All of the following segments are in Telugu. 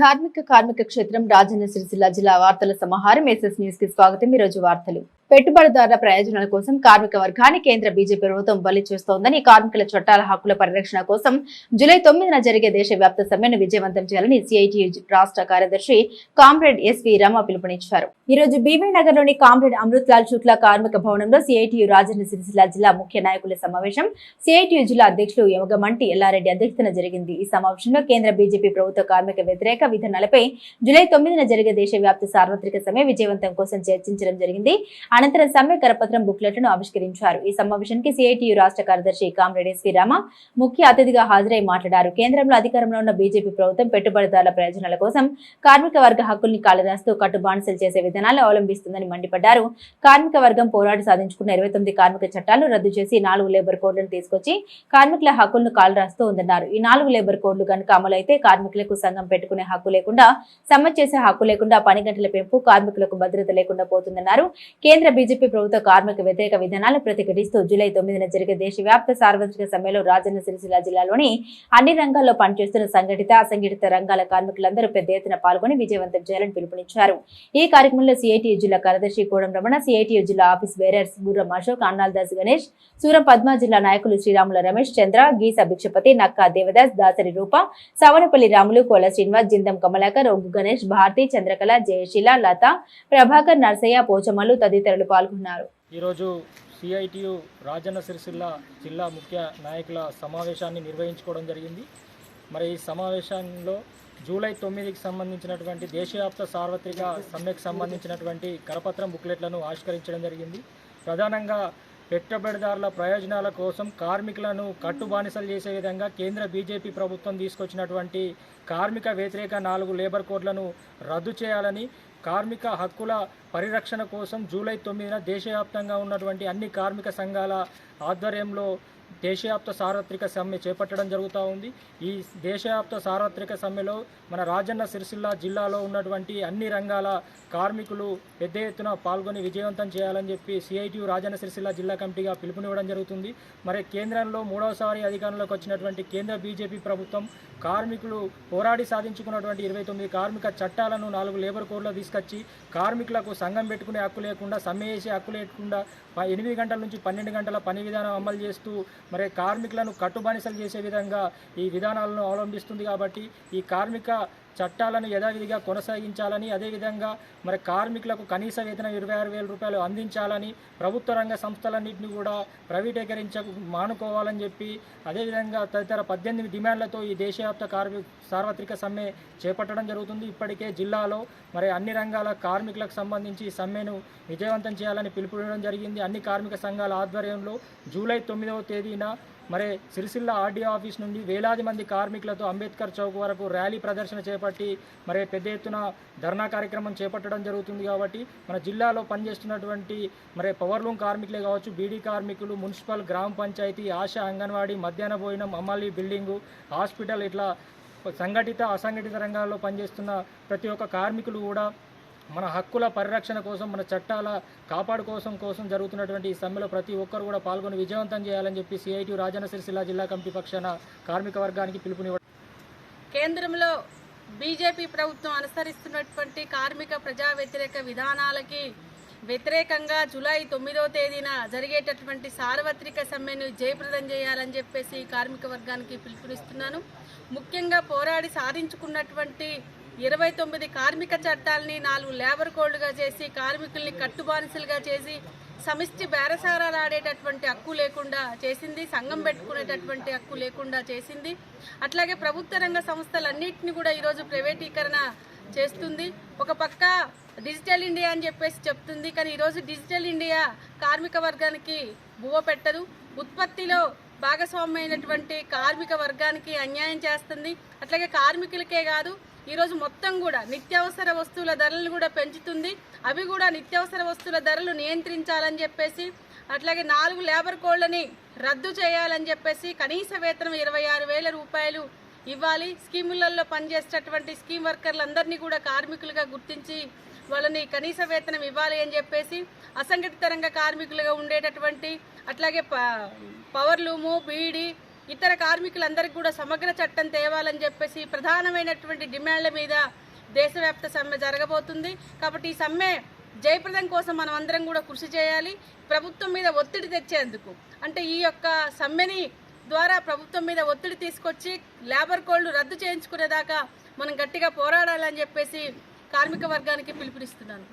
ధార్మిక కార్మిక క్షేత్రం రాజన్న సిరిసిల్ల జిల్లా వార్తల సమాహారం ఎస్ఎస్ న్యూస్కి స్వాగతం. ఈ రోజు వార్తలు. పెట్టుబడిదారుల ప్రయోజనాల కోసం కార్మిక వర్గాన్ని కేంద్ర బీజేపీ ప్రభుత్వం బలి చేస్తోందని కార్మికుల చట్టాల హక్కుల పరిరక్షణ కోసం జూలై తొమ్మిదిన జరిగే దేశవ్యాప్త సమ్మెను విజయవంతం చేయాలని సిఐటి రాష్ట్ర కార్యదర్శి కామ్రేడ్ ఎస్వి రమ పిలుపునిచ్చారు. ఈ రోజు బీబీ నగర్లోని కామ్రేడ్ అమృత్లాల్ శుక్లా కార్మిక భవనంలో సిఐటియు రాజన్న సిరిసిల్ల జిల్లా ముఖ్య నాయకుల సమావేశం. సిఐటియు జిల్లా అధ్యక్షులు యమగమంటి ఎల్లారెడ్డి అధ్యక్షతన జరిగింది. ఈ సమావేశంలో కేంద్ర బీజేపీ ప్రభుత్వ కార్మిక వ్యతిరేక విధానాలపై జూలై తొమ్మిదిన జరిగే దేశవ్యాప్త సార్వత్రిక సమ్మె విజయవంతం కోసం చర్చించడం జరిగింది. అనంతరం సమ్మె కరపత్రం బుక్లెట్లను ఆవిష్కరించారు. ఈ సమావేశానికి సిఐటియు రాష్ట్ర కార్యదర్శి కామ్రేడ్ శ్రీరామ ముఖ్య అతిథిగా హాజరై మాట్లాడారు. కేంద్రంలో అధికారంలో ఉన్న బీజేపీ ప్రభుత్వం పెట్టుబడిదారుల ప్రయోజనాల కోసం కార్మిక వర్గ హక్కుల్ని కాలరాస్తూ కట్టుబానిసలు చేసే విధానాలు అవలంబిస్తుందని మండిపడ్డారు. కార్మిక వర్గం పోరాడి సాధించుకున్న ఇరవై కార్మిక చట్టాలు రద్దు చేసి నాలుగు లేబర్ కోడ్లను తీసుకొచ్చి కార్మికుల హక్కులను కాలరాస్తూ ఉందన్నారు. ఈ నాలుగు లేబర్ కోడ్లు కనుక అమలైతే కార్మికులకు సంఘం పెట్టుకునే హక్కు లేకుండా సమ్మె చేసే హక్కు లేకుండా పని గంటల పెంపు కార్మికులకు భద్రత లేకుండా పోతుందన్నారు. కేంద్ర బీజేపీ ప్రభుత్వ కార్మిక వ్యతిరేక విధానాలు ప్రతిఘటిస్తూ జూలై తొమ్మిదిన జరిగే దేశవ్యాప్త సార్వత్రిక సమ్మెలో రాజన్న సిరిసిల్ల జిల్లాలోని అన్ని రంగాల్లో పనిచేస్తున్న సంఘటిత అసంఘటిత రంగాల కార్మికులందరూ పెద్ద ఎత్తున పాల్గొని విజయవంతం చేయాలని పిలుపునిచ్చారు. ఈ కార్యక్రమంలో సిఐటియు జిల్లా కార్యదర్శి కోడం రమణ సిఐటియు జిల్లా ఆఫీస్ బేరర్స్ గుర్రం అశోక్ అన్నాల్దాస్ గణేష్ సూరం పద్మ జిల్లా నాయకులు శ్రీరాముల రమేష్ చంద్ర గీస భిక్షపతి నక్కా దేవదాస్ దాసరి రూప సవనపల్లి రాములు కోల శ్రీనివాస్ జిందం కమలాకర్ ఒగ్గు గణేష్ భారతి చంద్రకళ జయశీల లత ప్రభాకర్ నర్సయ్య పోచమ్మలు తదితరులు పాల్గొన్నారు. ఈరోజు సిఐటియు రాజన్న సిరిసిల్ల జిల్లా ముఖ్య నాయకుల సమావేశాన్ని నిర్వహించుకోవడం జరిగింది. మరి ఈ సమావేశంలో జూలై తొమ్మిదికి సంబంధించినటువంటి దేశవ్యాప్త సార్వత్రిక సమ్మెకు సంబంధించినటువంటి కరపత్రం బుక్లెట్లను ఆవిష్కరించడం జరిగింది. ప్రధానంగా పెట్టుబడిదారుల ప్రయోజనాల కోసం కార్మికులను కట్టుబానిసలు చేసే విధంగా కేంద్ర బీజేపీ ప్రభుత్వం తీసుకొచ్చినటువంటి కార్మిక వ్యతిరేక నాలుగు లేబర్ కోడ్లను రద్దు చేయాలని కార్మిక హక్కుల పరిరక్షణ కోసం జూలై తొమ్మిదిన దేశవ్యాప్తంగా ఉన్నటువంటి అన్ని కార్మిక సంఘాల ఆధ్వర్యంలో దేశవ్యాప్త సార్వత్రిక సమ్మె చేపట్టడం జరుగుతూ ఉంది. ఈ దేశవ్యాప్త సార్వత్రిక సమ్మెలో మన రాజన్న సిరిసిల్ల జిల్లాలో ఉన్నటువంటి అన్ని రంగాల కార్మికులు పెద్ద ఎత్తున పాల్గొని విజయవంతం చేయాలని చెప్పి సిఐటియు రాజన్న సిరిసిల్ల జిల్లా కమిటీగా పిలుపునివ్వడం జరుగుతుంది. మరి కేంద్రంలో మూడవసారి అధికారంలోకి వచ్చినటువంటి కేంద్ర బీజేపీ ప్రభుత్వం కార్మికులు పోరాడి సాధించుకున్నటువంటి ఇరవై తొమ్మిది కార్మిక చట్టాలను నాలుగు లేబర్ కోడ్లో తీసుకొచ్చి కార్మికులకు సంఘం పెట్టుకునే హక్కు లేకుండా సమ్మె చేసే హక్కు లేకుండా ఎనిమిది గంటల నుంచి పన్నెండు గంటల పని విధానం అమలు చేస్తూ మరి కార్మికులను కట్టుబానిసలు చేసే విధంగా ఈ విధానాలను అవలంబిస్తుంది కాబట్టి ఈ కార్మిక చట్టాలను యథావిధిగా కొనసాగించాలని అదేవిధంగా మరి కార్మికులకు కనీస వేతనం ఇరవై ఆరు వేల రూపాయలు అందించాలని ప్రభుత్వ రంగ సంస్థలన్నింటినీ కూడా ప్రైవేటీకరించ మానుకోవాలని చెప్పి అదేవిధంగా తదితర పద్దెనిమిది డిమాండ్లతో ఈ దేశవ్యాప్త కార్మిక సార్వత్రిక సమ్మె చేపట్టడం జరుగుతుంది. ఇప్పటికే జిల్లాలో మరి అన్ని రంగాల కార్మికులకు సంబంధించి సమ్మెను విజయవంతం చేయాలని పిలుపునివ్వడం జరిగింది. అన్ని కార్మిక సంఘాల ఆధ్వర్యంలో జూలై తొమ్మిదవ తేదీన మరి సిరిసిల్ల ఆర్డీఓ ఆఫీస్ నుండి వేలాది మంది కార్మికులతో అంబేద్కర్ చౌక్ వరకు ర్యాలీ ప్రదర్శన చేపట్టి మరి పెద్ద ఎత్తున ధర్నా కార్యక్రమం చేపట్టడం జరుగుతుంది కాబట్టి మన జిల్లాలో పనిచేస్తున్నటువంటి మరి పవర్లూమ్ కార్మికులే కావచ్చు బీడీ కార్మికులు మున్సిపల్ గ్రామ పంచాయతీ ఆశా అంగన్వాడీ మధ్యాహ్న భోజనం అమ్మాలి బిల్డింగు హాస్పిటల్ ఇట్లా సంఘటిత అసంఘటిత రంగాల్లో పనిచేస్తున్న ప్రతి ఒక్క కార్మికులు కూడా మన హక్కుల పరిరక్షణ కోసం మన చట్టాల కాపాడు కోసం కోసం జరుగుతున్నటువంటి ఈ సమ్మెలో ప్రతి ఒక్కరు కూడా పాల్గొని విజయవంతం చేయాలని చెప్పి సిఐటి రాజన్న సిరిసిల్ల జిల్లా కమిటీ పక్షాన కార్మిక వర్గానికి పిలుపునివ్వడం. కేంద్రంలో బీజేపీ ప్రభుత్వం అనుసరిస్తున్నటువంటి కార్మిక ప్రజా వ్యతిరేక విధానాలకి వ్యతిరేకంగా జూలై తొమ్మిదవ తేదీన జరిగేటటువంటి సార్వత్రిక సమ్మెను జయప్రదం చేయాలని చెప్పేసి కార్మిక వర్గానికి పిలుపునిస్తున్నాను. ముఖ్యంగా పోరాడి సాధించుకున్నటువంటి ఇరవై తొమ్మిది కార్మిక చట్టాలని నాలుగు లేబర్ కోడ్లుగా చేసి కార్మికుల్ని కట్టుబానిసలుగా చేసి సమిష్టి బేరసారాలు ఆడేటటువంటి హక్కు లేకుండా చేసింది సంఘం పెట్టుకునేటటువంటి హక్కు లేకుండా చేసింది. అట్లాగే ప్రభుత్వ రంగ సంస్థలన్నింటినీ కూడా ఈరోజు ప్రైవేటీకరణ చేస్తుంది. ఒక పక్క డిజిటల్ ఇండియా అని చెప్పేసి చెప్తుంది కానీ ఈరోజు డిజిటల్ ఇండియా కార్మిక వర్గానికి బువ్వ పెట్టదు. ఉత్పత్తిలో భాగస్వామ్యమైనటువంటి కార్మిక వర్గానికి అన్యాయం చేస్తుంది. అట్లాగే కార్మికులకే కాదు ఈరోజు మొత్తం కూడా నిత్యావసర వస్తువుల ధరలను కూడా పెంచుతుంది. అవి కూడా నిత్యావసర వస్తువుల ధరలు నియంత్రించాలని చెప్పేసి అట్లాగే నాలుగు లేబర్ కోడ్లని రద్దు చేయాలని చెప్పేసి కనీస వేతనం ఇరవై ఆరు వేల రూపాయలు ఇవ్వాలి. స్కీములలో పనిచేసేటటువంటి స్కీమ్ వర్కర్లందరినీ కూడా కార్మికులుగా గుర్తించి వాళ్ళని కనీస వేతనం ఇవ్వాలి అని చెప్పేసి అసంఘటిత రంగ కార్మికులుగా ఉండేటటువంటి అట్లాగే ప- పవర్ లూము బీడీ ఇతర కార్మికులందరికీ కూడా సమగ్ర చట్టం తేవాలని చెప్పేసి ప్రధానమైనటువంటి డిమాండ్ల మీద దేశవ్యాప్త సమ్మె జరగబోతుంది. కాబట్టి ఈ సమ్మె జయప్రదం కోసం మనం అందరం కూడా కృషి చేయాలి. ప్రభుత్వం మీద ఒత్తిడి తెచ్చేందుకు. అంటే ఈ యొక్క సమ్మెని ద్వారా ప్రభుత్వం మీద ఒత్తిడి తీసుకొచ్చి లేబర్ కోడ్లు రద్దు చేయించుకునేదాకా మనం గట్టిగా పోరాడాలని చెప్పేసి కార్మిక వర్గానికి పిలుపునిస్తున్నాను.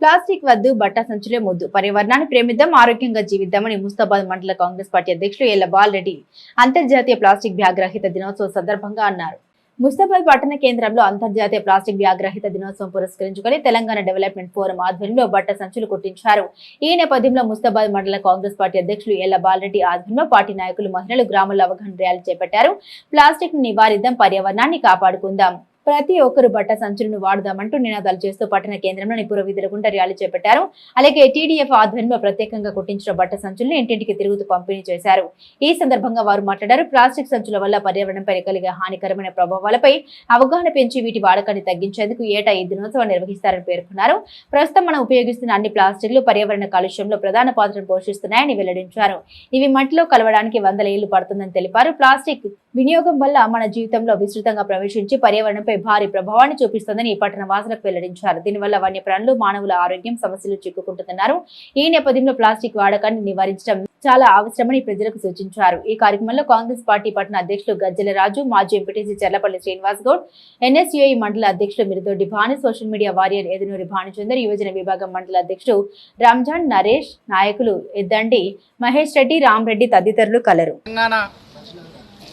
ప్లాస్టిక్ వద్దు బట్ట సంచులే ముద్దు. పర్యావరణాన్ని ప్రేమిద్దాం ఆరోగ్యంగా జీవిద్దామని ముస్తాబాద్ మండల కాంగ్రెస్ పార్టీ అధ్యక్షులు ఎల్ల బాలరెడ్డి అంతర్జాతీయ ప్లాస్టిక్ బ్యాగ్ రహిత దినోత్సవం సందర్భంగా అన్నారు. ముస్తాబాద్ పట్టణ కేంద్రంలో అంతర్జాతీయ ప్లాస్టిక్ బ్యాగ్ రహిత దినోత్సవం పురస్కరించుకొని తెలంగాణ డెవలప్మెంట్ ఫోరం ఆధ్వర్యంలో బట్ట సంచులు కుట్టించారు. ఈ నేపథ్యంలో ముస్తాబాద్ మండల కాంగ్రెస్ పార్టీ అధ్యక్షులు ఎల్ల బాలరెడ్డి ఆధ్వర్యంలో పార్టీ నాయకులు మహిళలు గ్రామాల్లో అవగాహన ర్యాలీ చేపట్టారు. ప్లాస్టిక్ను నివారిద్దాం పర్యావరణాన్ని కాపాడుకుందాం. ప్రతి ఒక్కరు బట్ట సంచులను వాడదామంటూ నినాదాలు చేస్తూ పట్టణ కేంద్రంలోని పుర గుండా ర్యాలీ చేపట్టారు. అలాగే టీడీఎఫ్ ఆధ్వర్యంలో ప్రత్యేకంగా కుట్టించిన బట్ట సంచులను ఇంటింటికి తిరుగుతూ పంపిణీ చేశారు. ఈ సందర్భంగా వారు మాట్లాడారు. ప్లాస్టిక్ సంచుల వల్ల పర్యావరణంపై కలిగే హానికరమైన ప్రభావాలపై అవగాహన పెంచి వీటి వాడకాన్ని తగ్గించేందుకు ఏటా ఈ దినోత్సవం నిర్వహిస్తారని పేర్కొన్నారు. ప్రస్తుతం మనం ఉపయోగిస్తున్న అన్ని ప్లాస్టిక్లు పర్యావరణ కాలుష్యంలో ప్రధాన పాత్రను పోషిస్తున్నాయని వెల్లడించారు. ఇవి మట్టిలో కలవడానికి వందల ఏళ్ళు పడుతుందని తెలిపారు. ప్లాస్టిక్ వినియోగం వల్ల మన జీవితంలో విస్తృతంగా ప్రవేశించి పర్యావరణంపై భారీ ప్రభావాన్ని చూపిస్తుందని ఈ పట్టణ వాసులకు వెల్లడించారు. దీనివల్ల వన్యప్రాణులు మానవుల ఆరోగ్యం సమస్యలు చిక్కుకుంటున్నారు. ఈ నేపథ్యంలో ప్లాస్టిక్ వాడకాన్ని నివారించడం చాలా అవసరమని ప్రజలకు సూచించారు. ఈ కార్యక్రమంలో కాంగ్రెస్ పార్టీ పట్టణ అధ్యక్షులు గజ్జల రాజు మాజీ ఎంపీటీసీ చెర్లపల్లి శ్రీనివాస్ గౌడ్ ఎన్ఎస్యుఐ మండల అధ్యక్షులు Mirudoddi Bhanu social media warrior Edunuri Bhanuchander యువజన విభాగం మండల అధ్యక్షుడు రంజాన్ నరేష్ నాయకులు ఎద్దండి మహేష్ రెడ్డి రామ్ రెడ్డి తదితరులు కలరు. తెలంగాణ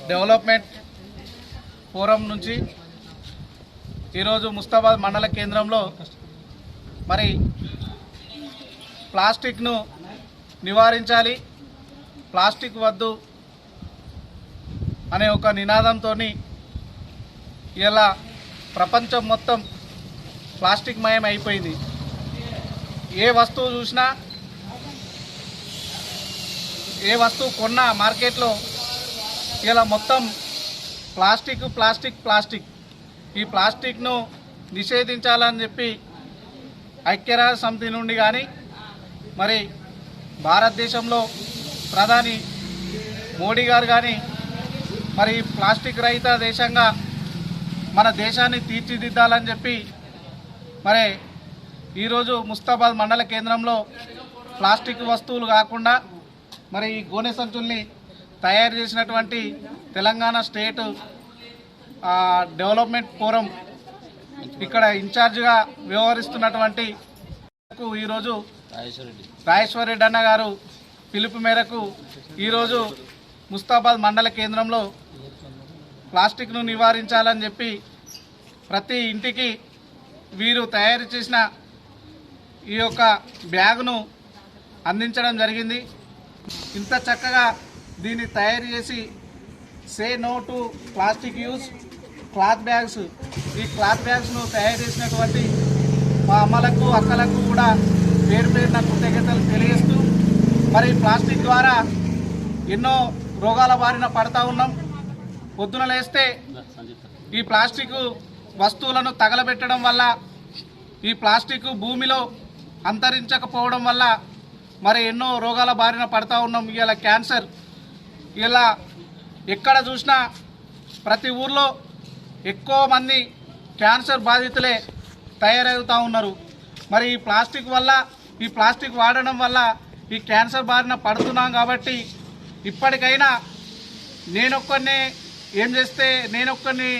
డెవలప్మెంట్ ఫోరం నుంచి ఈరోజు ముస్తాబాద్ మండల కేంద్రంలో మరి ప్లాస్టిక్ను నివారించాలి. ప్లాస్టిక్ వద్దు అనే ఒక నినాదంతో ఇలా ప్రపంచం మొత్తం ప్లాస్టిక్ మయం అయిపోయింది. ఏ వస్తువు చూసినా ఏ వస్తువు కొన్నా మార్కెట్లో ఇలా మొత్తం ప్లాస్టిక్ ప్లాస్టిక్ ప్లాస్టిక్. ఈ ప్లాస్టిక్ను నిషేధించాలని చెప్పి ఐక్యరాజ్య సమితి నుండి కానీ మరి భారతదేశంలో ప్రధాని మోడీ గారు కానీ మరి ప్లాస్టిక్ రహిత దేశంగా మన దేశాన్ని తీర్చిదిద్దాలని చెప్పి మరి ఈరోజు ముస్తాబాద్ మండల కేంద్రంలో ప్లాస్టిక్ వస్తువులు కాకుండా మరి ఈ గోనె సంచుల్ని తయారు చేసినటువంటి తెలంగాణ స్టేట్ డెవలప్మెంట్ ఫోరం ఇక్కడ ఇన్ఛార్జ్గా వ్యవహరిస్తున్నటువంటి ఈరోజు రాజేశ్వర రెడ్డి అన్న గారు పిలుపు మేరకు ఈరోజు ముస్తాబాద్ మండల కేంద్రంలో ప్లాస్టిక్ను నివారించాలని చెప్పి ప్రతి ఇంటికి వీరు తయారు చేసిన ఈ యొక్క బ్యాగ్ను అందించడం జరిగింది. ఇంత చక్కగా దీన్ని తయారు చేసి say no to plastic use cloth bags. ఈ క్లాత్ బ్యాగ్స్ను తయారు చేసినటువంటి మా అమ్మలకు అక్కలకు కూడా పేరు పేరున కృతజ్ఞతలు తెలియజేస్తూ మరి ప్లాస్టిక్ ద్వారా ఎన్నో రోగాల బారిన పడతా ఉన్నాం. పొద్దున లేస్తే ఈ ప్లాస్టిక్ వస్తువులను తగలబెట్టడం వల్ల ఈ ప్లాస్టిక్ భూమిలో అంతరించకపోవడం వల్ల మరి ఎన్నో రోగాల బారిన పడతా ఉన్నాం. ఇవాళ క్యాన్సర్ ఇలా ఎక్కడ చూసినా ప్రతి ఊర్లో ఎక్కువ మంది క్యాన్సర్ బాధితులే తయారవుతూ ఉన్నారు. మరి ఈ ప్లాస్టిక్ వల్ల ఈ ప్లాస్టిక్ వాడడం వల్ల ఈ క్యాన్సర్ బారిన పడుతున్నాం కాబట్టి ఇప్పటికైనా నేనొక్కడిని ఏం చేస్తే నేనొక్కడిని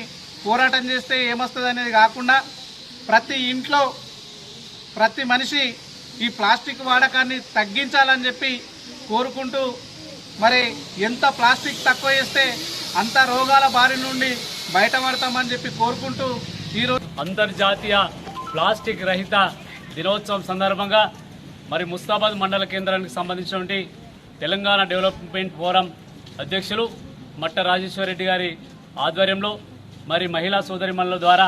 పోరాటం చేస్తే ఏమొస్తుంది అనేది కాకుండా ప్రతి ఇంట్లో ప్రతి మనిషి ఈ ప్లాస్టిక్ వాడకాన్ని తగ్గించాలని చెప్పి కోరుకుంటూ మరి ఎంత ప్లాస్టిక్ తక్కువ చేస్తే అంత రోగాల బారి నుండి బయటపడతామని చెప్పి కోరుకుంటూ ఈరోజు అంతర్జాతీయ ప్లాస్టిక్ రహిత దినోత్సవం సందర్భంగా మరి ముస్తాబాద్ మండల కేంద్రానికి సంబంధించినటువంటి తెలంగాణ డెవలప్మెంట్ ఫోరం అధ్యక్షులు మట్ట రాజేశ్వర రెడ్డి గారి ఆధ్వర్యంలో మరి మహిళా సోదరిమణుల ద్వారా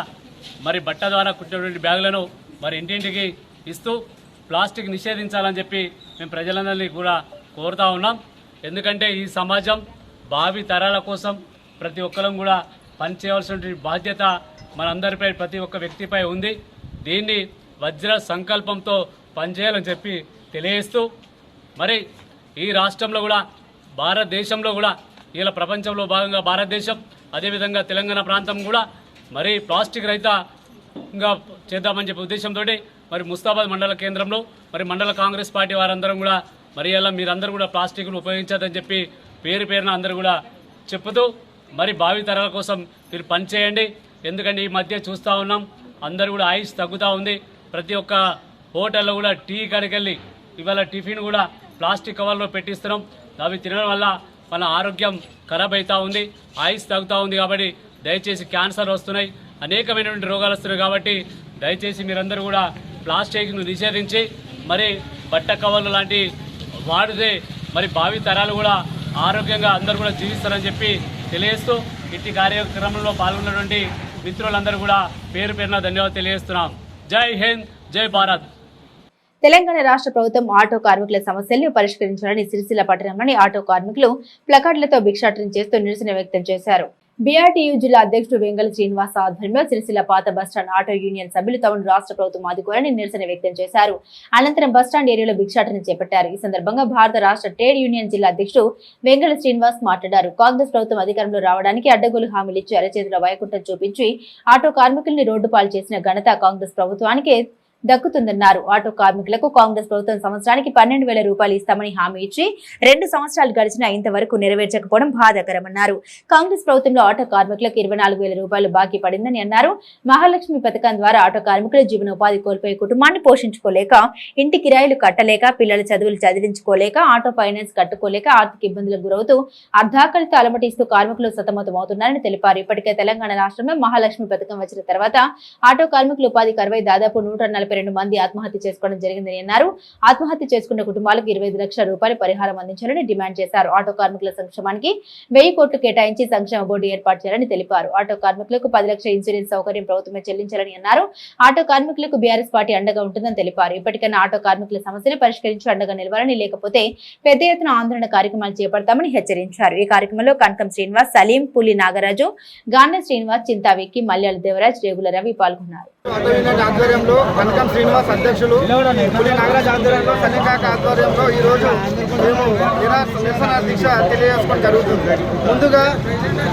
మరి బట్ట ద్వారా కుట్టినటువంటి బ్యాగులను మరి ఇంటింటికి ఇస్తూ ప్లాస్టిక్ నిషేధించాలని చెప్పి మేము ప్రజలందరినీ కూడా కోరుతా ఉన్నాం. ఎందుకంటే ఈ సమాజం భావి తరాల కోసం ప్రతి ఒక్కరం కూడా పనిచేయవలసిన బాధ్యత మనందరిపై ప్రతి ఒక్క వ్యక్తిపై ఉంది. దీన్ని వజ్ర సంకల్పంతో పనిచేయాలని చెప్పి తెలియజేస్తూ మరి ఈ రాష్ట్రంలో కూడా భారతదేశంలో కూడా ఇలా ప్రపంచంలో భాగంగా భారతదేశం అదేవిధంగా తెలంగాణ ప్రాంతం కూడా మరి ప్లాస్టిక్ రహితంగా చేద్దామని చెప్పే ఉద్దేశంతో మరి ముస్తాబాద్ మండల కేంద్రంలో మరి మండల కాంగ్రెస్ పార్టీ వారందరం కూడా మరి అలా మీరందరూ కూడా ప్లాస్టిక్ను ఉపయోగించదని చెప్పి పేరు పేరున అందరూ కూడా చెప్పుతూ మరి భావి తరాల కోసం మీరు పనిచేయండి. ఎందుకంటే ఈ మధ్య చూస్తూ ఉన్నాం అందరూ కూడా ఆయుష్ తగ్గుతూ ఉంది. ప్రతి ఒక్క హోటల్లో కూడా టీ కడికెళ్ళి ఇవాళ టిఫిన్ కూడా ప్లాస్టిక్ కవర్లో పెట్టిస్తున్నాం. అవి తినడం వల్ల మన ఆరోగ్యం ఖరాబ్ అవుతూ ఉంది ఆయుష్ తగ్గుతూ ఉంది కాబట్టి దయచేసి క్యాన్సర్ వస్తున్నాయి. అనేకమైనటువంటి రోగాలు వస్తున్నాయి కాబట్టి దయచేసి మీరందరూ కూడా ప్లాస్టిక్ను నిషేధించి మరి బట్ట కవర్లు లాంటి వాడితే మరి భావి తరాలు కూడా ఆరోగ్యంగా అందరూ కూడా జీవిస్తారని చెప్పి తెలియజేస్తూ ఇట్టి కార్యక్రమంలో పాల్గొన్నటువంటి మిత్రులందరూ కూడా పేరు పేరున ధన్యవాదాలు తెలియజేస్తున్నాం. జై హింద్ జై భారత్. తెలంగాణ రాష్ట్ర ప్రభుత్వం ఆటో కార్మికుల సమస్యలను పరిష్కరించాలని సిరిసిల్ల పట్టణంలోని ఆటో కార్మికులు ప్లకార్డులతో భిక్షాటన చేస్తూ నిరసన వ్యక్తం చేశారు. బీఆర్టీయూ జిల్లా అధ్యక్షుడు వెంగళ శ్రీనివాస్ ఆధ్వర్యంలో సిరిసిల్ల పాత బస్టాండ్ ఆటో యూనియన్ సభ్యులు తమను రాష్ట్ర ప్రభుత్వం ఆదుకోవాలని నిరసన వ్యక్తం చేశారు. అనంతరం బస్టాండ్ ఏరియాలో భిక్షాటన చేపట్టారు. ఈ సందర్భంగా భారత రాష్ట్ర ట్రేడ్ యూనియన్ జిల్లా అధ్యక్షుడు వెంగళ శ్రీనివాస్ మాట్లాడారు. కాంగ్రెస్ ప్రభుత్వం అధికారంలో రావడానికి అడ్డగోలు హామీలు ఇచ్చి అరచేతుల వైకుంఠం చూపించి ఆటో కార్మికుల్ని రోడ్డు పాలు చేసిన ఘనత కాంగ్రెస్ ప్రభుత్వానికి దక్కుతుందన్నారు. ఆటో కార్మికులకు కాంగ్రెస్ ప్రభుత్వం సంవత్సరానికి పన్నెండు వేల రూపాయలు ఇస్తామని హామీ ఇచ్చి రెండు సంవత్సరాలు గడిచినా ఇంతవరకు నెరవేర్చకపోవడం బాధాకరమన్నారు. కాంగ్రెస్ ప్రభుత్వంలో ఆటో కార్మికులకు ఇరవై నాలుగు వేల రూపాయలు బాకీ పడిందని అన్నారు. మహాలక్ష్మి పథకం ద్వారా ఆటో కార్మికులు జీవనోపాధి కోల్పోయే కుటుంబాన్ని పోషించుకోలేక ఇంటి కిరాయిలు కట్టలేక పిల్లల చదువులు చదివించుకోలేక ఆటో ఫైనాన్స్ కట్టుకోలేక ఆర్థిక ఇబ్బందులకు గురవుతూ అర్ధాకలితో అలమటిస్తూ కార్మికులు సతమతమవుతున్నారని తెలిపారు. ఇప్పటికే తెలంగాణ రాష్ట్రంలో మహాలక్ష్మి పథకం వచ్చిన తర్వాత ఆటో కార్మికులు ఉపాధి కరవై దాదాపు నూట నలభై రెండు మంది ఆత్మహత్య చేసుకోవడం జరిగిందని అన్నారు. ఆత్మహత్య చేసుకున్న కుటుంబాలకు ఇరవై ఐదు లక్షల రూపాయలు పరిహారం అందించాలని డిమాండ్ చేశారు. ఆటో కార్మికుల సంక్షేమానికి వెయ్యి కోట్లు కేటాయించి సంక్షేమ బోర్డు ఏర్పాటు చేయాలని తెలిపారు. ఆటో కార్మికులకు పది లక్షల ఇన్సూరెన్స్ సౌకర్యం ప్రభుత్వమే చెల్లించాలని అన్నారు. ఆటో కార్మికులకు బీఆర్ఎస్ పార్టీ అండగా ఉంటుందని తెలిపారు. ఇప్పటికైనా ఆటో కార్మికుల సమస్యలు పరిష్కరించి అండగా నిలవాలని లేకపోతే పెద్ద ఎత్తున ఆందోళన కార్యక్రమాలు చేపడతామని హెచ్చరించారు. ఈ కార్యక్రమంలో కనకం శ్రీనివాస్ సలీం పులి నాగరాజు గాంధీ శ్రీనివాస్ చింతా విక్కి మల్యాల దేవరాజ్ రేగుల రవి పాల్గొన్నారు. ఆటో ఆధ్వర్యంలో కనకం శ్రీనివాస్ అధ్యక్షులు పులి నాగరాజ్ ఆధ్వర్యంలో సన్నికాక ఆధ్వర్యంలో ఈ రోజు మేము నిరసన దీక్ష తెలియజేసుకోవడం జరుగుతుంది. ముందుగా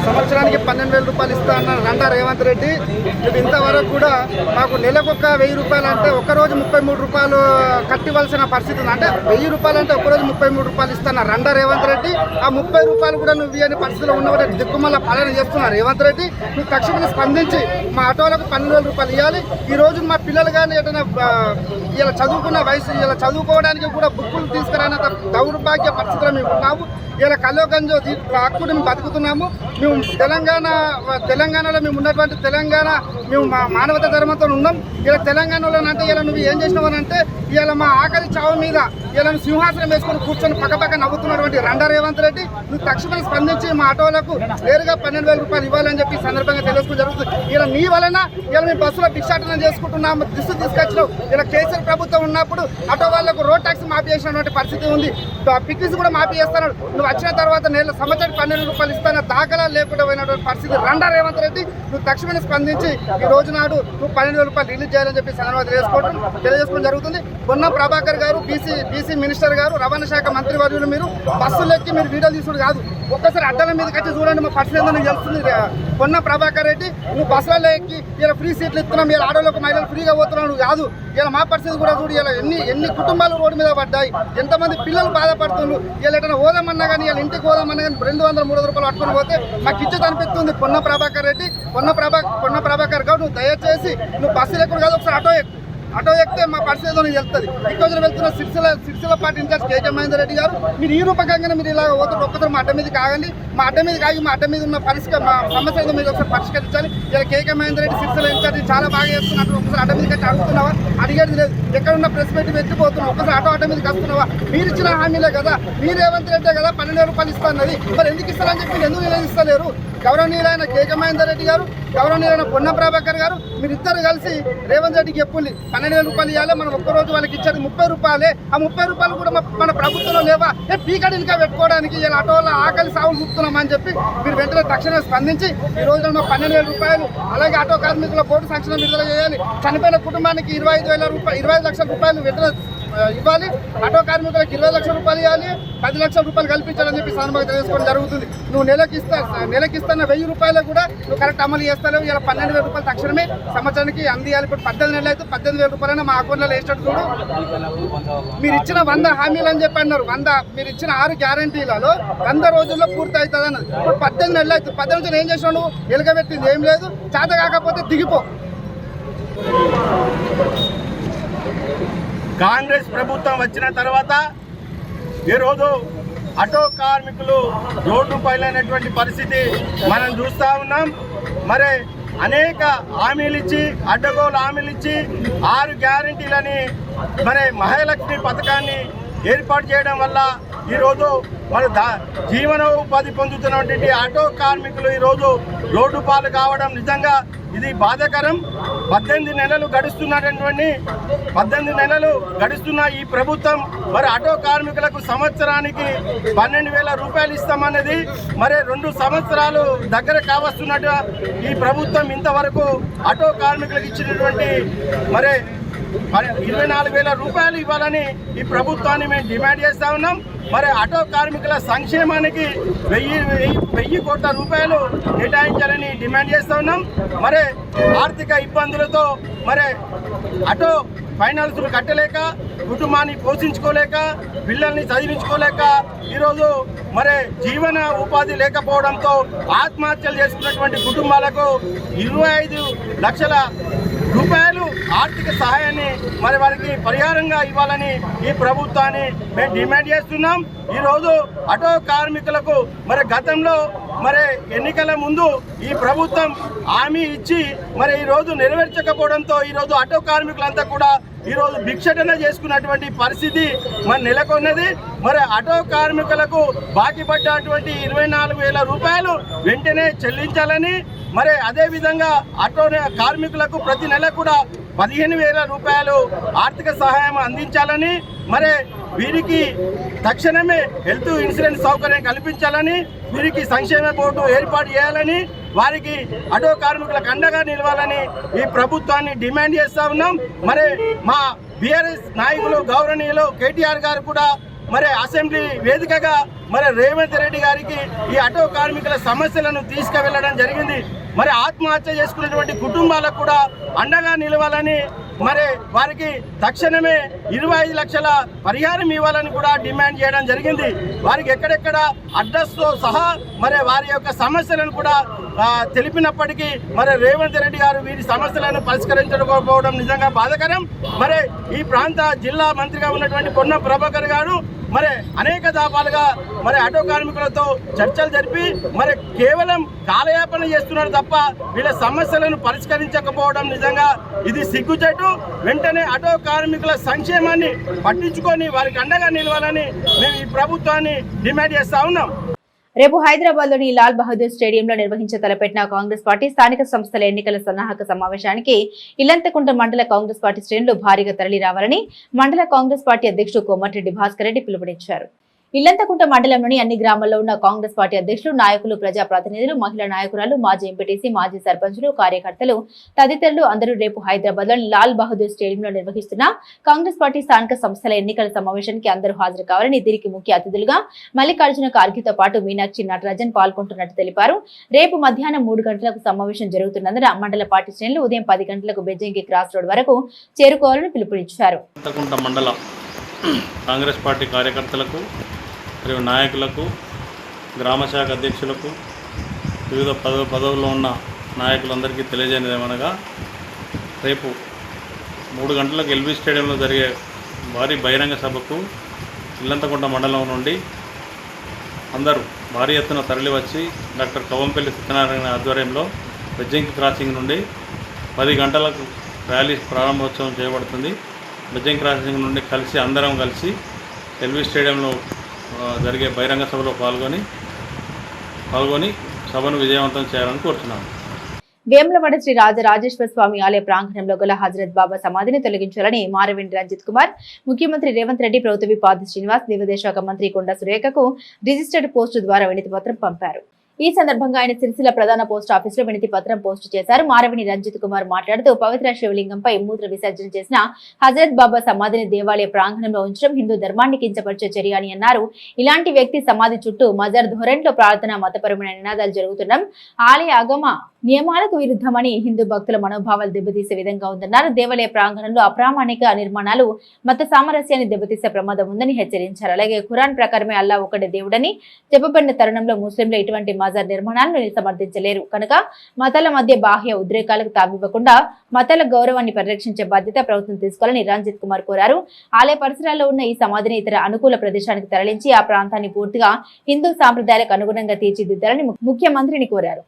సంవత్సరానికి పన్నెండు వేల రూపాయలు ఇస్తా అన్న రండా రేవంత్ రెడ్డి. ఇది ఇంతవరకు కూడా మాకు నెలకొక వెయ్యి రూపాయలు అంటే ఒక్కరోజు ముప్పై మూడు రూపాయలు కట్టివలసిన పరిస్థితి ఉంది. అంటే వెయ్యి రూపాయలు అంటే ఒక్కరోజు ముప్పై మూడు రూపాయలు ఇస్తాను రండా రేవంత్ రెడ్డి. ఆ ముప్పై రూపాయలు కూడా నువ్వు ఇవ్వని పరిస్థితిలో ఉన్నవారు దిక్కుమల్ల పాలన చేస్తున్నారు రేవంత్ రెడ్డి. నువ్వు తక్షణమే స్పందించి మా ఆటోలకు పన్నెండు వేల రూపాయలు ఇవ్వాలి ఈ రోజు మా పిల్లలు కానీ ఏదైనా ఇలా చదువుకున్న వయసు ఇలా చదువుకోవడానికి కూడా బుక్కులు తీసుకురానంత దౌర్భాగ్య పరిస్థితిలో మేము ఉన్నాము. ఇలా కల్లో గంజో హక్కుని మేము బతుకుతున్నాము. మేము తెలంగాణ తెలంగాణలో మేము ఉన్నటువంటి తెలంగాణ మేము మా మానవత ధర్మంతో ఉన్నాం. ఇలా తెలంగాణలో అంటే ఇలా నువ్వు ఏం చేసినావు అని అంటే ఇలా మా ఆకలి చావు మీద ఇలా సింహాసనం వేసుకొని కూర్చొని పక్కపక్క నవ్వుతున్నటువంటి రండా రేవంత్ రెడ్డి నువ్వు తక్షణం స్పందించి మా ఆటోలకు నేరుగా పన్నెండు వేల రూపాయలు ఇవ్వాలని చెప్పి సందర్భంగా తెలుసుకోవడం జరుగుతుంది. ఇలా నీ వలన ఇలా మీ బస్సులో భిక్షాటనం చేసుకుంటున్నాము దిశ తీసుకొచ్చినాం. ఇలా కేసీఆర్ ప్రభుత్వం ఉన్నప్పుడు ఆటో వాళ్ళకు రోడ్ ట్యాక్స్ మాఫీ చేసినటువంటి పరిస్థితి ఉంది. పిక్కిస్ కూడా మాఫీ చేస్తున్నాడు నువ్వు వచ్చిన తర్వాత నెల సంవత్సరానికి పన్నెండు రూపాయలు ఇస్తాన దాఖలా లేకుండా పోయినటువంటి పరిస్థితి. రండా రేవంత్ రెడ్డి నువ్వు తక్షణమే స్పందించి ఈ రోజు నాడు నువ్వు పన్నెండు వేల రూపాయలు రిలీజ్ చేయాలని చెప్పి సందర్భంగా తెలియజేసుకోవడం తెలియజేసుకోవడం జరుగుతుంది. ఉన్న ప్రభాకర్ గారు బీసీ బీసీ మినిస్టర్ గారు రవాణా శాఖ మంత్రి వర్యులు మీరు బస్సులు ఎక్కి మీరు వీడియోలు తీసుడు కాదు. ఒక్కసారి అడ్డల మీదకి వచ్చి చూడండి మా పరిస్థితి ఏందో నీకు తెలుస్తుంది. కొన్న ప్రభాకర్ రెడ్డి నువ్వు బస్సులలో ఎక్కి ఇలా ఫ్రీ సీట్లు ఇస్తున్నాం ఇలా ఆడోళ్ళకు మహిళలు ఫ్రీగా పోతున్నావు నువ్వు కాదు. ఇలా మా పరిస్థితి కూడా చూడు ఇలా ఎన్ని ఎన్ని కుటుంబాలు రోడ్డు మీద పడ్డాయి. ఎంతమంది పిల్లలు బాధపడుతున్నారు. ఇలా ఎటైనా హోదామన్నా కానీ ఇలా ఇంటికి హోదామన్నా కానీ రెండు వందల మూడు రూపాయలు పట్టుకుని పోతే మాకు ఇచ్చి అనిపిస్తుంది. పొన్న ప్రభాకర్ రెడ్డి పొన్న ప్రభా పొన్న ప్రభాకర్ గారు నువ్వు దయచేసి నువ్వు బస్సులు ఎక్కడ కాదు ఒకసారి ఆటో ఎక్కు. ఆటో ఎక్కితే మా పరిస్థితి ఏదో ఈ తెలుస్తుంది ఇక్కడ వెళ్తున్న Sircilla Sircilla party incharge KK Mahender Reddy గారు మీరు ఈ రూపకంగానే మీరు ఇలా పోతారు ఒక్కసారి మా అడ్డ మీద కాగండి మా అడ్డ మీద కాగి మా అడ్డ మీద ఉన్న పరిష్కార మా సమస్య మీరు ఒకసారి పరిష్కరించాలి. ఇలా కేకే మహేందర్ రెడ్డి సిరిసిల ఇన్ఛార్జ్ చాలా బాగా చేస్తున్నట్టు ఒకసారి అడ్డ మీద కట్టి అడుగుతున్నావా? అడిగేది లేదు. ఎక్కడున్న ప్రెస్ పెట్టి వెచ్చిపోతున్నావు ఒకసారి ఆటో అడ్డ మీదకి వస్తున్నావా? మీరు ఇచ్చిన హామీలే కదా. మీరు రేవంత్ రెడ్డే కదా పన్నెండు రూపాయలు ఇస్తా అన్నది మరి ఎందుకు ఇస్తారని చెప్పి ఎందుకు నిలదీస్తలేరు? గౌరవనీయులైన కేకే మహేందర్ రెడ్డి గారు గౌరవనీయులైన పొన్న ప్రభాకర్ గారు మీరిద్దరు కలిసి రేవంత్ రెడ్డికి చెప్పుల్లి పన్నెండు వేల రూపాయలు ఇవ్వాలి మనం ఒక్క రోజు వాళ్ళకి ఇచ్చేది ముప్పై రూపాయలే. ఆ ముప్పై రూపాయలు కూడా మన ప్రభుత్వంలో లేవా? ఏ పీకడి ఇంకా పెట్టుకోవడానికి ఇలా ఆటో ఆకలి సాగులు చూపుతున్నామని చెప్పి మీరు వెంటనే తక్షణమే స్పందించి ఈ రోజున మా పన్నెండు వేల రూపాయలు అలాగే ఆటో కార్మికుల బోర్డు సంక్షణ విడుదల చేయాలి. చనిపోయిన కుటుంబానికి ఇరవై ఐదు వేల రూపాయలు ఇరవై లక్షల రూపాయలు వెంటనే ఇవ్వాలి. ఆటో కార్మికులకు ఇరవై లక్షల రూపాయలు ఇవ్వాలి. పది లక్షల రూపాయలు కల్పించాలని చెప్పి సానుభావి తెలుసుకోవడం జరుగుతుంది. నువ్వు నెలకి ఇస్తా నెలకి ఇస్తున్న వెయ్యి రూపాయలు కూడా నువ్వు కరెక్ట్ అమలు చేస్తలేవు. ఇలా పన్నెండు వేల రూపాయలు తక్షణమే సంవత్సరానికి అందియాలి. ఇప్పుడు పద్దెనిమిది నెలలు అయితే పద్దెనిమిది వేల రూపాయలైనా మా అకౌంట్లో వేసినట్టు చూడు. మీరు ఇచ్చిన వంద హామీలు అని చెప్పి అన్నారు. వంద మీరు ఇచ్చిన ఆరు గ్యారంటీలలో వంద రోజుల్లో పూర్తి అవుతుంది అన్నది. ఇప్పుడు పద్దెనిమిది నెలలు అవుతుంది పద్దెనిమిది రోజులు ఏం చేసినావు నువ్వు? ఎలుగబెట్టింది ఏం లేదు. చేత కాకపోతే దిగిపో. కాంగ్రెస్ ప్రభుత్వం వచ్చిన తర్వాత ఈరోజు ఆటో కార్మికులు రోడ్డు పైలైనటువంటి పరిస్థితి మనం చూస్తూ ఉన్నాం. మరి అనేక హామీలు ఇచ్చి అడ్డగోలు హామీలు ఇచ్చి ఆరు గ్యారంటీలని మరి మహాలక్ష్మి పథకాన్ని ఏర్పాటు చేయడం వల్ల ఈరోజు మన దా జీవనోపాధి పొందుతున్నటువంటి ఆటో కార్మికులు ఈరోజు రోడ్డు పాలు కావడం నిజంగా ఇది బాధాకరం. పద్దెనిమిది నెలలు గడుస్తున్నటువంటి పద్దెనిమిది నెలలు గడుస్తున్న ఈ ప్రభుత్వం మరి ఆటో కార్మికులకు సంవత్సరానికి పన్నెండు వేల రూపాయలు ఇస్తామన్నది మరి రెండు సంవత్సరాలు దగ్గర కావస్తున్నట్టు ఈ ప్రభుత్వం ఇంతవరకు ఆటో కార్మికులకు ఇచ్చినటువంటి మరి మరి ఇరవై నాలుగు వేల రూపాయలు ఇవ్వాలని ఈ ప్రభుత్వాన్ని మేము డిమాండ్ చేస్తా ఉన్నాం. మరి ఆటో కార్మికుల సంక్షేమానికి వెయ్యి వెయ్యి వెయ్యి కోట్ల రూపాయలు కేటాయించాలని డిమాండ్ చేస్తా ఉన్నాం. మరి ఆర్థిక ఇబ్బందులతో మరి ఆటో ఫైనాన్సులు కట్టలేక కుటుంబాన్ని పోషించుకోలేక పిల్లల్ని చదివించుకోలేక ఈరోజు మరి జీవన ఉపాధి లేకపోవడంతో ఆత్మహత్యలు చేసుకున్నటువంటి కుటుంబాలకు ఇరవై ఐదు లక్షల రూపాయలు ఆర్థిక సహాయాన్ని మరి వారికి పరిహారంగా ఇవ్వాలని ఈ ప్రభుత్వాన్ని మేము డిమాండ్ చేస్తున్నాం. ఈరోజు ఆటో కార్మికులకు మరి గతంలో మరి ఎన్నికల ముందు ఈ ప్రభుత్వం హామీ ఇచ్చి మరి ఈరోజు నెరవేర్చకపోవడంతో ఈరోజు ఆటో కార్మికులంతా కూడా ఈరోజు భిక్షటన చేసుకున్నటువంటి పరిస్థితి మరి నెలకొన్నది. మరి ఆటో కార్మికులకు బాకీ పడ్డటువంటి ఇరవై నాలుగు వేల రూపాయలు వెంటనే చెల్లించాలని మరి అదేవిధంగా ఆటో కార్మికులకు ప్రతి నెల కూడా పదిహేను వేల రూపాయలు ఆర్థిక సహాయం అందించాలని మరి వీరికి తక్షణమే హెల్త్ ఇన్సూరెన్స్ సౌకర్యం కల్పించాలని వీరికి సంక్షేమ బోర్డు ఏర్పాటు చేయాలని వారికి ఆటో కార్మికులకు అండగా నిలవాలని ఈ ప్రభుత్వాన్ని డిమాండ్ చేస్తా ఉన్నాం. మరి మా బీఆర్ఎస్ నాయకులు గౌరవనీయులు కేటీఆర్ గారు కూడా మరి అసెంబ్లీ వేదికగా మరి రేవంత్ రెడ్డి గారికి ఈ ఆటో కార్మికుల సమస్యలను తీసుకువెళ్ళడం జరిగింది. మరి ఆత్మహత్య చేసుకున్నటువంటి కుటుంబాలకు కూడా అండగా నిలవాలని మరి వారికి తక్షణమే ఇరవై ఐదు లక్షల పరిహారం ఇవ్వాలని కూడా డిమాండ్ చేయడం జరిగింది. వారికి ఎక్కడెక్కడ అడ్రస్తో సహా మరి వారి యొక్క సమస్యలను కూడా తెలిపినప్పటికీ మరి రేవంత్ రెడ్డి గారు వీరి సమస్యలను పరిష్కరించకపోవడం నిజంగా బాధకరం. మరి ఈ ప్రాంత జిల్లా మంత్రిగా ఉన్నటువంటి పొన్న ప్రభాకర్ గారు మరి అనేక దాపాలుగా మరి ఆటో కార్మికులతో చర్చలు జరిపి మరి కేవలం కాలయాపన చేస్తున్నారు తప్ప వీళ్ళ సమస్యలను పరిష్కరించకపోవడం నిజంగా ఇది సిగ్గుచేటు. వెంటనే ఆటో కార్మికుల సంక్షేమాన్ని పట్టించుకొని వారికి అండగా నిలవాలని మేము ఈ ప్రభుత్వాన్ని డిమాండ్ చేస్తా ఉన్నాం. రేపు హైదరాబాద్లోని లాల్ బహదూర్ స్టేడియంలో నిర్వహించే తలపెట్టిన కాంగ్రెస్ పార్టీ స్థానిక సంస్థల ఎన్నికల సన్నాహక సమావేశానికి ఇల్లంతకుంట మండల కాంగ్రెస్ పార్టీ శ్రేణులు భారీగా తరలి రావాలని మండల కాంగ్రెస్ పార్టీ అధ్యక్షుడు కోమటిరెడ్డి భాస్కర్ రెడ్డి పిలుపునిచ్చారు. ఇల్లంతకుంట మండలంలోని అన్ని గ్రామాల్లో ఉన్న కాంగ్రెస్ పార్టీ అధ్యక్షులు నాయకులు ప్రజాప్రతినిధులు మహిళా నాయకురాలు మాజీ ఎంపీటీసీ మాజీ సర్పంచులు కార్యకర్తలు తదితరులు అందరూ రేపు హైదరాబాద్లోని లాల్ బహదూర్ స్టేడియంలో నిర్వహిస్తున్న కాంగ్రెస్ పార్టీ స్థానిక సంస్థల ఎన్నికల సమావేశానికి అందరూ హాజరు కావాలని దీనికి ముఖ్య అతిథులుగా మల్లికార్జున ఖార్గేతో పాటు మీనాక్షి నటరాజన్ పాల్గొంటున్నట్టు తెలిపారు. రేపు మధ్యాహ్నం మూడు గంటలకు సమావేశం జరుగుతున్నందున మండల పార్టీ శ్రేణులు ఉదయం పది గంటలకు బెజ్జంకి క్రాస్ రోడ్ వరకు చేరుకోవాలని పిలుపునిచ్చారు. మండల కాంగ్రెస్ పార్టీ కార్యకర్తలకు మరియు నాయకులకు గ్రామ శాఖ అధ్యక్షులకు వివిధ పదవ పదవుల్లో ఉన్న నాయకులందరికీ తెలియజేయనిది ఏమనగా రేపు మూడు గంటలకు ఎల్బీ స్టేడియంలో జరిగే భారీ బహిరంగ సభకు ఇల్లంతకుంట మండలం నుండి అందరూ భారీ ఎత్తున తరలివచ్చి డాక్టర్ కవంపల్లి సత్యనారాయణ ఆధ్వర్యంలో బెజ్జంకి క్రాసింగ్ నుండి పది గంటలకు ర్యాలీ ప్రారంభోత్సవం చేయబడుతుంది. బెజ్జంకి క్రాసింగ్ నుండి కలిసి అందరం కలిసి ఎల్వి స్టేడియంలో జరిగే బహిరంగ సభలో పాల్గొని పాల్గొని సభను విజయవంతం చేయాలని కోరుతున్నాను వేములవాడ శ్రీ రాజరాజేశ్వర స్వామి ఆలయ ప్రాంగణంలో గల హజరత్ బాబా సమాధిని తొలగించాలని మారవెండి రంజిత్ కుమార్ ముఖ్యమంత్రి రేవంత్ రెడ్డి ప్రభుత్వ విపాది శ్రీనివాస్ దేవాదాయ శాఖ మంత్రి కొండ సురేఖకు రిజిస్టర్డ్ పోస్టు ద్వారా వినతి పత్రం పంపారు. ఈ సందర్భంగా ఆయన సిరిసిల్ల ప్రధాన పోస్ట్ ఆఫీస్లో వినతి పత్రం పోస్టు చేశారు. మారవిని రంజిత్ కుమార్ మాట్లాడుతూ పవిత్ర శివలింగంపై మూత్ర విసర్జన చేసిన హజరత్ బాబా సమాధిని దేవాలయ ప్రాంగణంలో ఉంచడం హిందూ ధర్మాన్ని కించపరిచే చర్య అని అన్నారు. ఇలాంటి వ్యక్తి సమాధి చుట్టూ మజర్ ధోరణిలో ప్రార్థన మతపరమైన నినాదాలు జరుగుతుండడం ఆలయ అగమ నియమాలకు విరుద్ధమని హిందూ భక్తుల మనోభావాలు దెబ్బతీసే విధంగా ఉందన్నారు. దేవాలయ ప్రాంగణంలో అప్రామాణిక నిర్మాణాలు మత సామరస్యాన్ని దెబ్బతీసే ప్రమాదం ఉందని హెచ్చరించారు. అలాగే ఖురాన్ ప్రకారమే అల్లా ఒకటే దేవుడని చెప్పబడిన తరుణంలో ముస్లింలు ఇటువంటి మజార్ నిర్మాణాలను సమర్థించలేరు కనుక మతాల మధ్య బాహ్య ఉద్రేకాలకు తావివ్వకుండా మతాల గౌరవాన్ని పరిరక్షించే బాధ్యత ప్రభుత్వం తీసుకోవాలని రంజిత్ కుమార్ కోరారు. ఆలయ పరిసరాల్లో ఉన్న ఈ సమాధిని ఇతర అనుకూల ప్రదేశానికి తరలించి ఆ ప్రాంతాన్ని పూర్తిగా హిందూ సాంప్రదాయాలకు అనుగుణంగా తీర్చిదిద్దాలని ముఖ్యమంత్రిని కోరారు.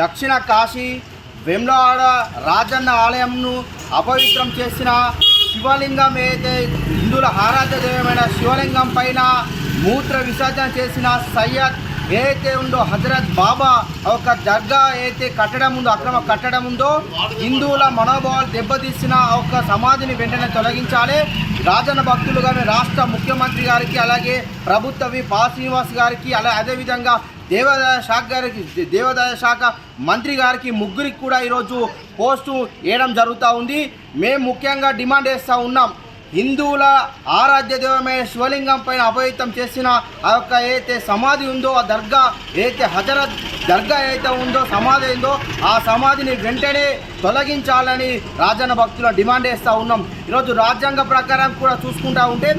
దక్షిణ కాశీ వెమ్లవాడ రాజన్న ఆలయంను అపవిత్రం చేసిన శివలింగం ఏదైతే హిందువుల ఆరాధ్య దైవమైన శివలింగం పైన మూత్ర విసర్జన చేసిన సయ్యద్ ఏదైతే ఉందో హజరత్ బాబా ఒక దర్గా ఏదైతే కట్టడం ఉందో అక్రమ కట్టడం ఉందో హిందువుల మనోభావాలు దెబ్బతీసిన ఒక సమాధిని వెంటనే తొలగించాలి. రాజన్న భక్తులు కానీ రాష్ట్ర ముఖ్యమంత్రి గారికి అలాగే ప్రభుత్వ వి పా శ్రీనివాస్ గారికి అలా అదేవిధంగా దేవాదాయ శాఖ గారికి దేవాదాయ శాఖ మంత్రి గారికి ముగ్గురికి కూడా ఈరోజు పోస్టు వేయడం జరుగుతూ ఉంది. మేము ముఖ్యంగా డిమాండ్ చేస్తూ ఉన్నాం. హిందువుల ఆరాధ్య దైవమైన శివలింగం పైన అపవిత్రం చేసిన ఆ యొక్క ఏదైతే సమాధి ఉందో ఆ దర్గా ఏదైతే హజరత్ దర్గా ఏదైతే ఉందో సమాధి అయిందో ఆ సమాధిని వెంటనే తొలగించాలని రాజన్న భక్తుల డిమాండ్ చేస్తూ ఉన్నాం. ఈరోజు రాజ్యాంగ ప్రకారం కూడా చూసుకుంటా ఉంటే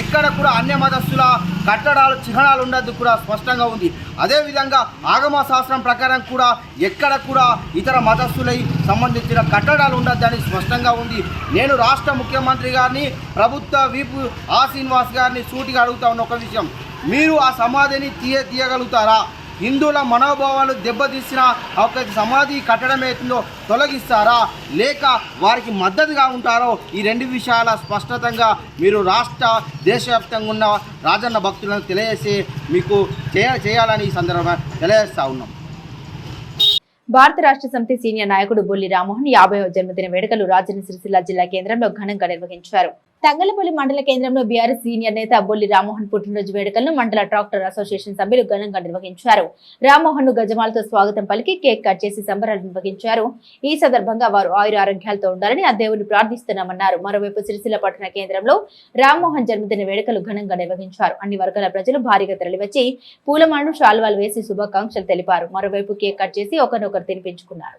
ఎక్కడ కూడా అన్య మతస్థుల కట్టడాలు చిహ్నాలు ఉండదు కూడా స్పష్టంగా ఉంది. అదేవిధంగా ఆగమ శాస్త్రం ప్రకారం కూడా ఎక్కడ కూడా ఇతర మతస్థులై సంబంధించిన కట్టడాలు ఉండద్దని స్పష్టంగా ఉంది. నేను రాష్ట్ర ముఖ్యమంత్రి గారిని ప్రభుత్వ వీపు ఆ శ్రీనివాస్ గారిని సూటిగా అడుగుతా ఉన్న ఒక విషయం. మీరు ఆ సమాధిని తీయ తీయగలుగుతారా హిందువుల మనోభావాలు దెబ్బతీసిన ఒక సమాధి కట్టడం అవుతుందో తొలగిస్తారా? లేక వారికి మద్దతుగా ఉంటారో? ఈ రెండు విషయాల స్పష్టతంగా మీరు రాష్ట్ర దేశవ్యాప్తంగా ఉన్న రాజన్న భక్తులను తెలియజేసి మీకు చేయ చేయాలని ఈ సందర్భంగా తెలియజేస్తా ఉన్నాం. భారత రాష్ట్ర సమితి సీనియర్ నాయకుడు బొల్లి రామ్మోహన్ యాభైవ జన్మదిన వేడుకలు రాజన్న సిరిసిల్ల జిల్లా కేంద్రంలో ఘనంగా నిర్వహించారు. తంగలపల్లి మండల కేంద్రంలో బీఆర్ఎస్ సీనియర్ నేత బొల్లి రామ్మోహన్ పుట్టినరోజు వేడుకలను మండల ట్రాక్టర్ అసోసియేషన్ సభ్యులు ఘనంగా నిర్వహించారు. రామ్మోహన్ను గజమాలతో స్వాగతం పలికి కేక్ కట్ చేసి సంబరాలు నిర్వహించారు. ఈ సందర్భంగా వారు ఆయుర ఆరోగ్యాలతో ఉండాలని ఆ దేవుని ప్రార్థిస్తున్నామన్నారు. మరోవైపు సిరిసిల్ల పట్టణ కేంద్రంలో రామ్మోహన్ జన్మదిన వేడుకలు ఘనంగా నిర్వహించారు. అన్ని వర్గాల ప్రజలు భారీగా తరలివచ్చి పూలమాలను షాల్వాలు వేసి శుభాకాంక్షలు తెలిపారు. మరోవైపు కేక్ కట్ చేసి ఒకరినొకరు తినిపించుకున్నారు.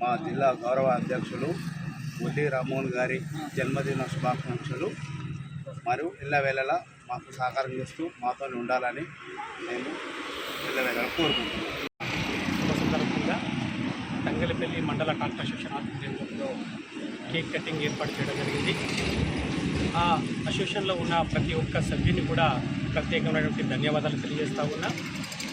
మా జిల్లా గౌరవ అధ్యక్షులు ముల్లి రామోహన్ గారి జన్మదిన శుభాకాంక్షలు. మరియు ఇళ్ళవేళలా మాకు సహకారం చేస్తూ మాతో ఉండాలని మేము ఇళ్ళవేళ కోరుకుంటున్నాం. శుభ సందర్భంగా తంగలపల్లి మండల ట్రాక్టర్ ఆధ్వర్యంలో కేక్ కటింగ్ ఏర్పాటు చేయడం జరిగింది. ఆ అసోసియేషన్లో ఉన్న ప్రతి ఒక్క సభ్యుని కూడా ప్రత్యేకమైనటువంటి ధన్యవాదాలు తెలియజేస్తూ ఉన్నా.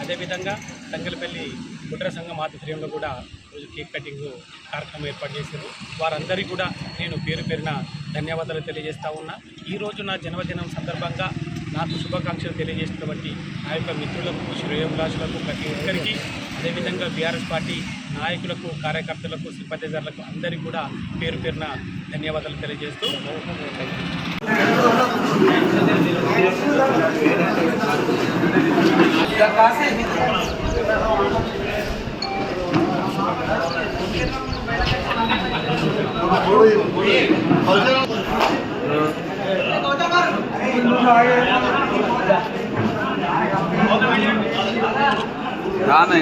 అదేవిధంగా తంగలపల్లి కుట్ర సంఘం ఆధ్వర్యంలో కూడా ఈరోజు కేక్ కటింగ్ కార్యక్రమం ఏర్పాటు చేశారు. వారందరికీ కూడా నేను పేరు పేరిన ధన్యవాదాలు తెలియజేస్తూ ఉన్నా. ఈరోజు నా జన్మదినం సందర్భంగా నాకు శుభాకాంక్షలు తెలియజేస్తున్నటువంటి నా యొక్క మిత్రులకు శ్రేయోభిలాషులకు ప్రతి ఒక్కరికి అదేవిధంగా బీఆర్ఎస్ పార్టీ నాయకులకు కార్యకర్తలకు సింపతిదారులకు అందరికీ కూడా పేరు పేరున ధన్యవాదాలు తెలియజేస్తూ కాసే राम है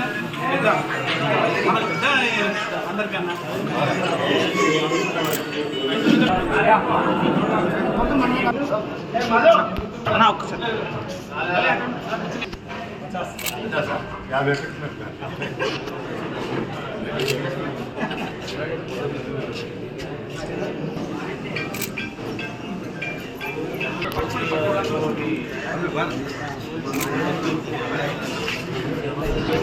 అన్నా ఒక్కసారి యాభై Eh,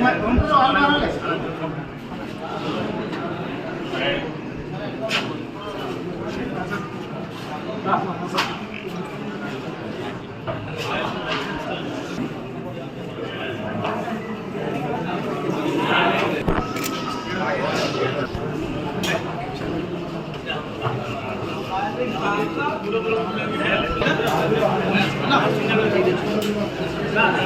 mak, untuk apa nak? Gracias.